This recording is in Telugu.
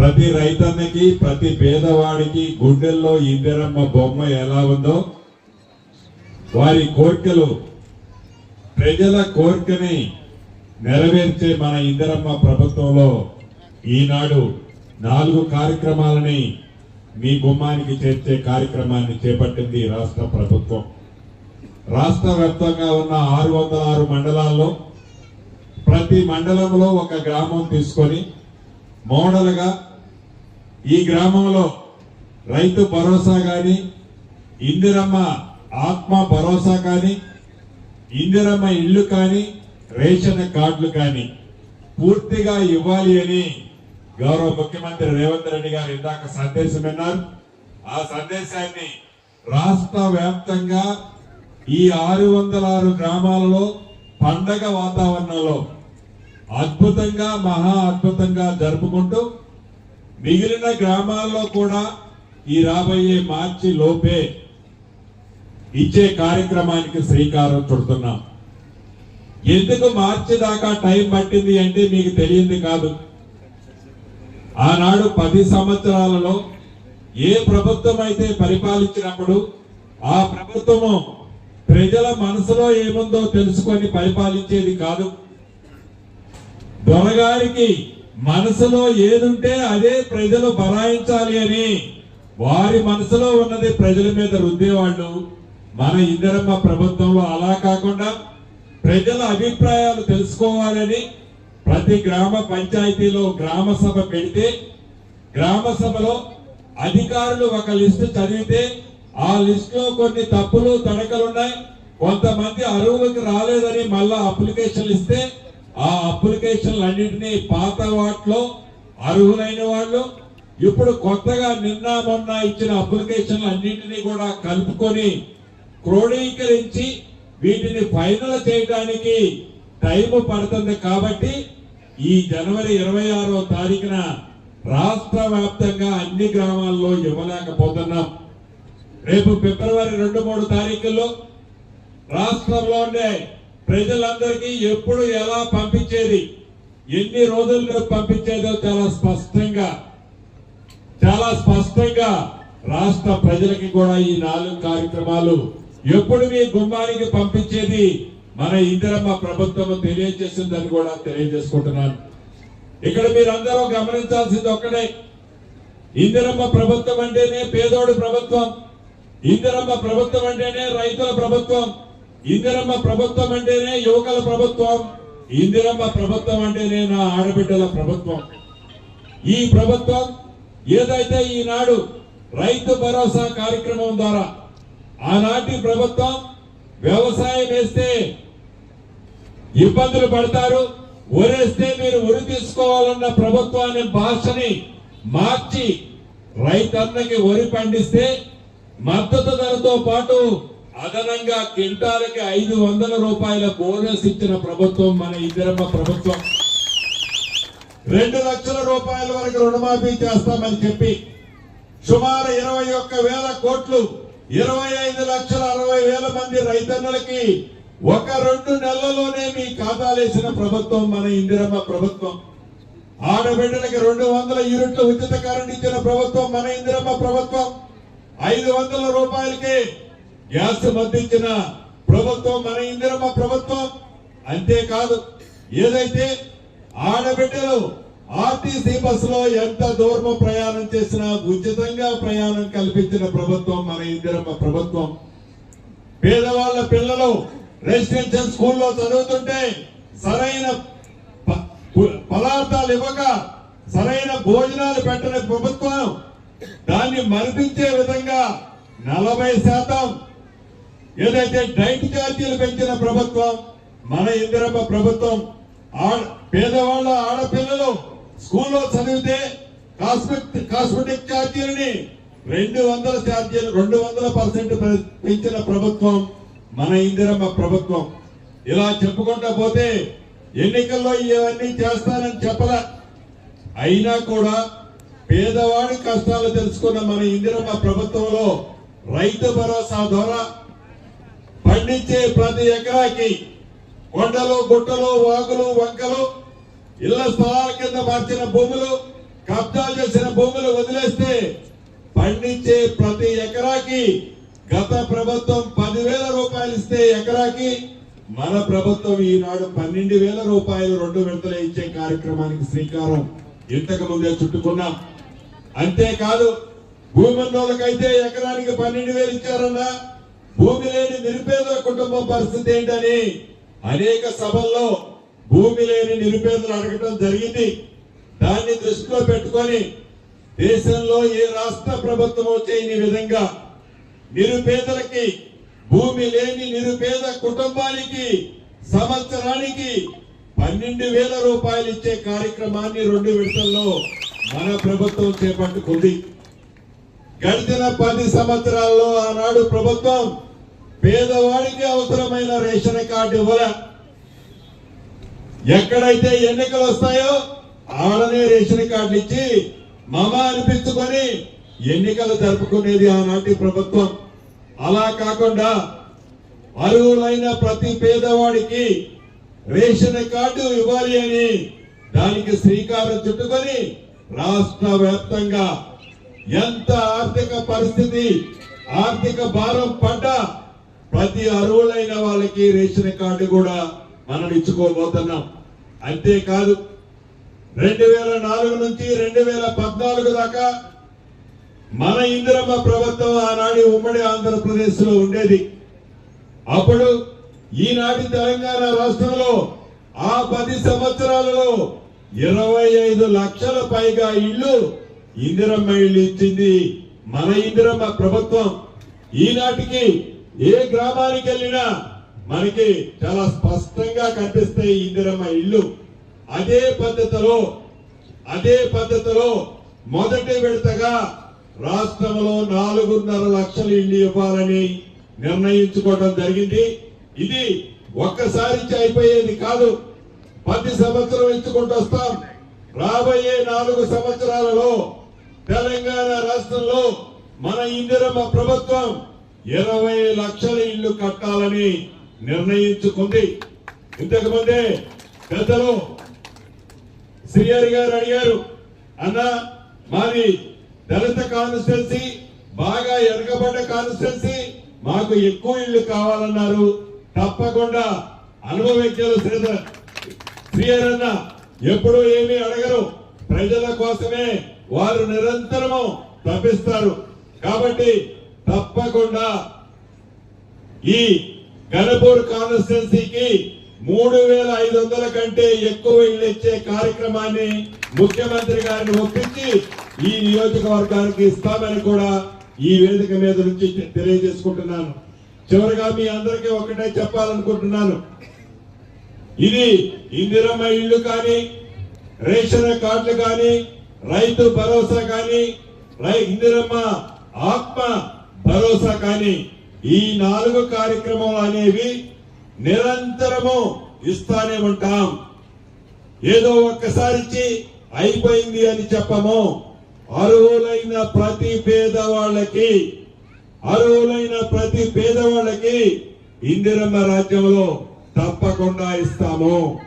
ప్రతి రైతన్నకి ప్రతి పేదవాడికి గుండెల్లో ఇందిరమ్మ బొమ్మ ఎలా ఉందో వారి కోరికలు ప్రజల కోరికని నెరవేర్చే మన ఇందిరమ్మ ప్రభుత్వంలో ఈనాడు నాలుగు కార్యక్రమాలని మీ గుమ్మానికి చేర్చే కార్యక్రమాన్ని చేపట్టింది రాష్ట్ర ప్రభుత్వం. రాష్ట్ర వ్యాప్తంగా ఉన్న ఆరు వందల ఆరు మండలాల్లో ప్రతి మండలంలో ఒక గ్రామం తీసుకొని మోడల్గా ఈ గ్రామంలో రైతు భరోసా కానీ ఇందిరమ్మ ఆత్మ భరోసా కానీ ఇందిరమ్మ ఇల్లు కానీ రేషన్ కార్డులు కానీ పూర్తిగా ఇవ్వాలి అని గౌరవ ముఖ్యమంత్రి రేవంత్ రెడ్డి గారు ఇందాక సందేశం విన్నారు. ఆ సందేశాన్ని రాష్ట్ర వ్యాప్తంగా ఈ ఆరు వందల ఆరు గ్రామాలలో పండగ వాతావరణంలో అద్భుతంగా మహా అద్భుతంగా జరుపుకుంటూ మిగిలిన గ్రామాల్లో కూడా ఈ రాబోయే మార్చి లోపే ఇచ్చే కార్యక్రమానికి శ్రీకారం చుడుతున్నాం. ఎందుకు మార్చి దాకా టైం పట్టింది అంటే మీకు తెలియంది కాదు. ఆనాడు పది సంవత్సరాలలో ఏ ప్రభుత్వం అయితే పరిపాలించినప్పుడు ఆ ప్రభుత్వము ప్రజల మనసులో ఏముందో తెలుసుకొని పరిపాలించేది కాదు. దొరగారికి మనసులో ఏదుంటే అదే ప్రజలు బరాయించాలి అని. వారి మనసులో ఉన్నది ప్రజల మీద రుద్దేవాళ్ళు. మన ఇందరమ్మ ప్రభుత్వంలో అలా కాకుండా ప్రజల అభిప్రాయాలు తెలుసుకోవాలని ప్రతి గ్రామ పంచాయతీలో గ్రామ సభ పెడితే గ్రామ సభలో అధికారులు ఒక లిస్టు చదివితే ఆ లిస్టులో కొన్ని తప్పులు తడకలున్నాయి. కొంతమంది అరువులకు రాలేదని మళ్ళా అప్లికేషన్లు ఇస్తే ఆ అప్లికేషన్లు అన్నింటినీ పాత వాటిలో అర్హులైన వాళ్ళు ఇప్పుడు కొత్తగా నిన్న మొన్న ఇచ్చిన అప్లికేషన్లు అన్నింటినీ కూడా కలుపుకొని క్రోడీకరించి వీటిని ఫైనల్ చేయడానికి టైం పడుతుంది కాబట్టి ఈ జనవరి ఇరవై ఆరో తారీఖున రాష్ట్ర వ్యాప్తంగా అన్ని గ్రామాల్లో ఇవ్వలేకపోతున్నాం. రేపు ఫిబ్రవరి రెండు మూడు తారీఖుల్లో రాష్ట్రంలోనే ప్రజలందరికీ ఎప్పుడు ఎలా పంపించేది ఎన్ని రోజుల్లో పంపించేదో చాలా స్పష్టంగా చాలా స్పష్టంగా రాష్ట్ర ప్రజలకి కూడా ఈ నాలుగు కార్యక్రమాలు ఎప్పుడు మీ గుమ్మానికి పంపించేది మన ఇందిరమ్మ ప్రభుత్వం తెలియజేసిందని కూడా తెలియజేసుకుంటున్నాను. ఇక్కడ మీరందరూ గమనించాల్సింది ఒక్కడే ఇందిరమ్మ ప్రభుత్వం అంటేనే పేదోడి ప్రభుత్వం ఇందిరమ్మ ప్రభుత్వం అంటేనే రైతుల ప్రభుత్వం ఇందిరమ్మ ప్రభుత్వం అంటేనే యువకుల ప్రభుత్వం ఇందిరమ్మ ప్రభుత్వం అంటేనే నా ఆడబిడ్డల ప్రభుత్వం. ఈ ప్రభుత్వం ఏదైతే ఈనాడు రైతు భరోసా కార్యక్రమం ద్వారా ఆనాటి ప్రభుత్వం వ్యవసాయం వేస్తే ఇబ్బందులు పడతారు ఒరేస్తే మీరు ఉరి తీసుకోవాలన్న ప్రభుత్వాన్ని భాషని మార్చి రైతన్నకి వరి పండిస్తే మద్దతు ధరతో పాటు అదనంగా క్వింటాలకి ఐదు వందల రూపాయల బోనస్ ఇచ్చిన ప్రభుత్వం మన ఇందిరమ్మ ప్రభుత్వం. రెండు లక్షల రూపాయల వరకు రుణమాఫీ చేస్తామని చెప్పి సుమారు ఇరవై ఒక్క వేల కోట్లు ఇరవై ఐదు లక్షల అరవై వేల మంది రైతన్నులకి ఒక రెండు నెలల్లోనే మీ ఖాతాలేసిన ప్రభుత్వం మన ఇందిరమ్మ ప్రభుత్వం. ఆడబిడ్డలకి రెండు వందల యూనిట్ల ఉచిత కరెంట్ ఇచ్చిన ప్రభుత్వం మన ఇందిరమ్మ ప్రభుత్వం. ఐదు వందల రూపాయలకి గ్యాస్ మద్దించిన ప్రభుత్వం మన ఇందిరమ్మ ప్రభుత్వం. అంతేకాదు ఏదైతే ఆడబిడ్డలు ఆర్టీసీ బస్సులో ఎంత దూరం ప్రయాణం చేసినా ఉచితంగా ప్రయాణం కల్పించిన ప్రభుత్వం మన ఇందిరమ్మ ప్రభుత్వం. పేదవాళ్ళ పిల్లలు రెసిడెన్షియల్ స్కూల్లో చదువుతుంటే సరైన ప- పదార్థాలు ఇవ్వక సరైన భోజనాలు పెట్టని ప్రభుత్వం. దాన్ని మరిపించే విధంగా నలభై శాతం ఏదైతే డైట్ ఛార్జీలు పెంచిన ప్రభుత్వం మన ఇందిరమ్మ ప్రభుత్వం ఆడ పేదవాళ్ళ ఆడపిల్లలు స్కూల్లో చదివితే కాస్మెటిక్ కాస్మెటిక్ ఛార్జీలని రెండు వందల ఛార్జీలు రెండు వందల పర్సెంట్ పెంచిన ప్రభుత్వం మన ఇందిరమ్మ ప్రభుత్వం. ఇలా చెప్పుకుంటా పోతే ఎన్నికల్లో ఇవన్నీ చేస్తానని చెప్పల. అయినా కూడా పేదవాడి కష్టాలు తెలుసుకున్న మన ఇందిరమ్మ ప్రభుత్వంలో రైతు భరోసా ద్వారా పండించే ప్రతి ఎకరాకి కొండలు గుట్టలు వాగులు వంకలు ఇళ్ళ స్థలాల కింద మార్చిన భూములు కబ్జాలు చేసిన భూములు వదిలేస్తే పండించే ప్రతి ఎకరాకి గత ప్రభుత్వం పదివేల రూపాయలు ఇస్తే ఎకరాకి మన ప్రభుత్వం ఈనాడు పన్నెండు వేల రూపాయలు రెండు విడతలు ఇచ్చే కార్యక్రమానికి శ్రీకారం. ఇంతకు ముందే చుట్టుకున్నాం. అంతేకాదు భూమి ఉన్నోళ్ళకైతే ఎకరానికి పన్నెండు వేలు ఇచ్చారన్నా భూమి లేని నిరుపేద కుటుంబం పరిస్థితి ఏంటని అనేక సభల్లో భూమి లేని నిరుపేదలు అడగటం జరిగింది. దాన్ని దృష్టిలో పెట్టుకొని దేశంలో ఏ రాష్ట్ర ప్రభుత్వం చేయని విధంగా నిరుపేదలకి భూమి లేని నిరుపేద కుటుంబానికి సంవత్సరానికి పన్నెండు వేల రూపాయలు ఇచ్చే కార్యక్రమాన్ని రెండు విడతల్లో మన ప్రభుత్వం చేపట్టుకుంది. గడిచిన పది సంవత్సరాల్లో ఆనాడు ప్రభుత్వం పేదవాడికి అవసరమైన రేషన్ కార్డు ఇవ్వలే. ఎక్కడైతే ఎన్నికలు వస్తాయో ఆడనే రేషన్ కార్డు ఇచ్చి మమ అనిపించుకొని ఎన్నికలు జరుపుకునేది ఆనాటి ప్రభుత్వం. అలా కాకుండా అర్హులైన ప్రతి పేదవాడికి రేషన్ కార్డు ఇవ్వాలి అని దానికి శ్రీకారం చుట్టుకొని రాష్ట్ర వ్యాప్తంగా ఎంత ఆర్థిక పరిస్థితి ఆర్థిక భారం పడ్డా ప్రతి అర్హులైన వాళ్ళకి రేషన్ కార్డు కూడా మనం ఇచ్చుకోబోతున్నాం. అంతేకాదు రెండు వేల నాలుగు నుంచి రెండు వేల పద్నాలుగు దాకా మన ఇందిరమ్మ ప్రభుత్వం ఆనాడు ఉమ్మడి ఆంధ్రప్రదేశ్లో ఉండేది. అప్పుడు ఈనాటి తెలంగాణ రాష్ట్రంలో ఆ పది సంవత్సరాలలో ఇరవై ఐదు లక్షల పైగా ఇల్లు ఇందిరమ్మ ఇల్లు ఇచ్చింది మన ఇందిరమ్మ ప్రభుత్వం. ఈనాటికి ఏ గ్రామానికి వెళ్ళినా మనకి చాలా స్పష్టంగా కనిపిస్తాయి ఇందిరమ్మ ఇల్లు. అదే పద్ధతిలో అదే పద్ధతిలో మొదటి విడతగా రాష్ట్రంలో నాలుగున్నర లక్షల ఇల్లు ఇవ్వాలని నిర్ణయించుకోవడం జరిగింది. ఇది ఒక్కసారి అయిపోయేది కాదు. పది సంవత్సరం ఇచ్చుకుంటూ వస్తాం. రాబోయే నాలుగు సంవత్సరాలలో తెలంగాణ రాష్ట్రంలో మన ఇందిరమ్మ ప్రభుత్వం ఇరవై లక్షల ఇల్లు కట్టాలని నిర్ణయించుకుంది. ఇంతకు ముందే పెద్దలు శ్రీహరి గారు అడిగారు అన్న మాది దళిత కాన్స్టిట్యున్సీ బాగా ఎరగబడ్డ కాన్స్టిట్యున్సీ మాకు ఎక్కువ ఇల్లు కావాలన్నారు. తప్పకుండా అనుభవించారు శ్రీధర్ శ్రీహరన్న ఎప్పుడు ఏమీ అడగరు. ప్రజల కోసమే వారు నిరంతరము తప్పిస్తారు. కాబట్టి తప్పకుండా ఈ గణపూర్ కాన్స్టిట్యున్సీకి మూడు వేల ఐదు వందల కంటే ఎక్కువ ఇల్లు ఇచ్చే కార్యక్రమాన్ని ముఖ్యమంత్రి గారిని ఒప్పించి ఈ నియోజకవర్గానికి ఇస్తామని కూడా ఈ వేదిక మీద నుంచి తెలియజేసుకుంటున్నాను. చివరిగా మీ అందరికీ ఒకటే చెప్పాలనుకుంటున్నాను. ఇది ఇందిరమ్మ ఇల్లు కానీ రేషన్ కార్డులు కానీ రైతు భరోసా కానీ రై ఇందిరమ్మ ఆత్మ భరోసా కానీ ఈ నాలుగు కార్యక్రమాలు అనేవి నిరంతరము ఇస్తానే ఉంటాం. ఏదో ఒక్కసారి ఇచ్చి అయిపోయింది అని చెప్పము. అర్హులైన ప్రతి పేదవాళ్ళకి అర్హులైన ప్రతి పేదవాళ్ళకి ఇందిరమ్మ రాజ్యంలో తప్పకుండా ఇస్తాము.